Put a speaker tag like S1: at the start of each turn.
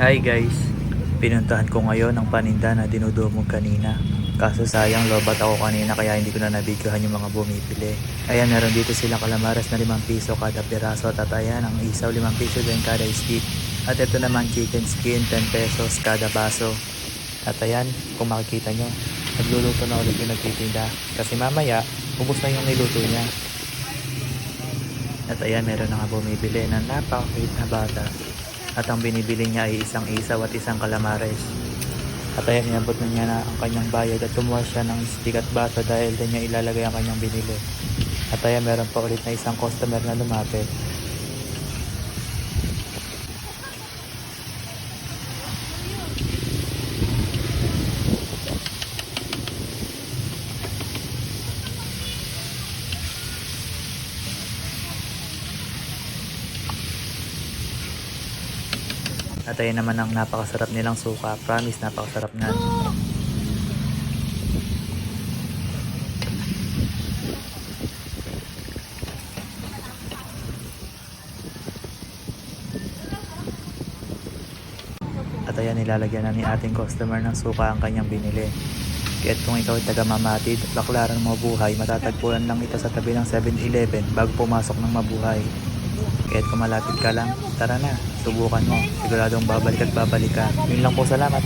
S1: Hi guys, pinuntahan ko ngayon ang paninda na dinudumog kanina. Kaso sayang lobat ako kanina kaya hindi ko na nabidyohan yung mga bumibili. Ayan, meron dito silang kalamares na 5 piso kada piraso at ayan, ang isaw 5 piso din kada stick. At ito naman chicken skin 10 pesos kada baso. At ayan, kung makikita nyo, nagluluto na ulit yung nagtitinda. Kasi mamaya, ubos na yung niluto niya. At ayan, meron na nga bumibili na napaka-cute na bata. At ang binibili niya ay isang isaw at isang kalamares. At ayan, inabot na niya na ang kanyang bayad at kumuha siya ng stick at bata dahil din niya ilalagay ang kanyang binili. At ayan, meron pa ulit na isang customer na lumapit. At ayan naman ang napakasarap nilang suka. Promise, napakasarap na. At ayan, nilalagyan na ni ating customer ng suka ang kanyang binili. Kaya't kung ikaw ay taga Mamatid at baklaran ng mabuhay, matatagpuan lang ito sa tabi ng 7-Eleven bago pumasok ng mabuhay. Kaya't kung ka lang, tara na, subukan mo. Siguradong babalik at babalik ka. Yun lang po, salamat.